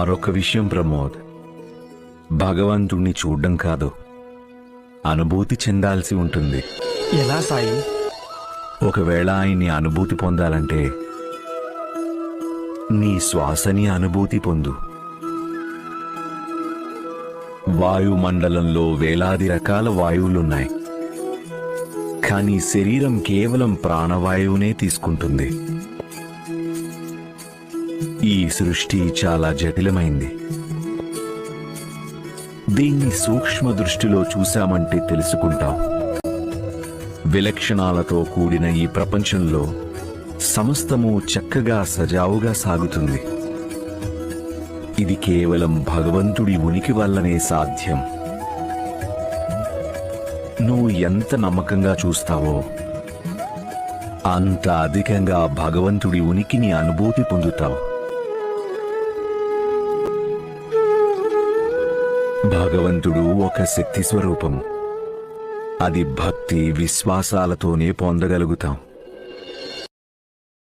మరొక విషయం ప్రమోద్. భగవంతుణ్ణి చూడ్డం కాదు అనుభూతి చెందాల్సి ఉంటుంది. ఎలా సాయి? ఒకవేళ ఆయన్ని అనుభూతి పొందాలంటే నీ శ్వాసని అనుభూతి పొందు. వాయుమండలంలో వేలాది రకాల వాయువులున్నాయి. కానీ శరీరం కేవలం ప్రాణవాయువునే తీసుకుంటుంది. ఈ సృష్టి చాలా జటిలమైంది. దీన్ని సూక్ష్మ దృష్టిలో చూశామంటే తెలుసుకుంటాం. విలక్షణాలతో కూడిన ఈ ప్రపంచంలో సమస్తము చక్కగా సజావుగా సాగుతుంది. ఇది కేవలం భగవంతుడి ఉనికి వల్లనే సాధ్యం. నువ్వు ఎంత నమ్మకంగా చూస్తావో అంత అధికంగా భగవంతుడి ఉనికిని అనుభూతి పొందుతావు. భగవంతుడు ఒక శక్తి స్వరూపం. అది భక్తి విశ్వాసాలతోనే పొందగలుగుతాం.